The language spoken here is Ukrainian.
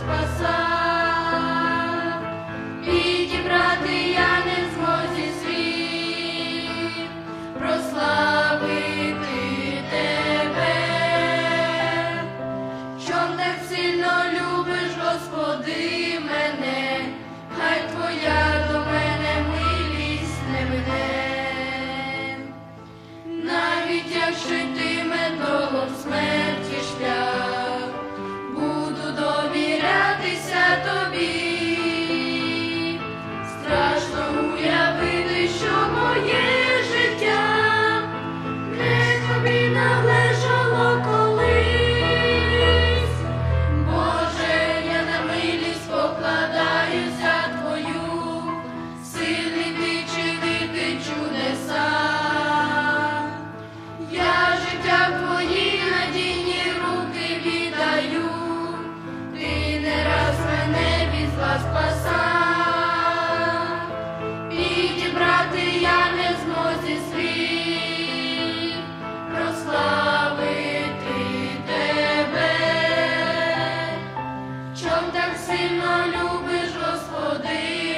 was. так сильно любиш, Господи.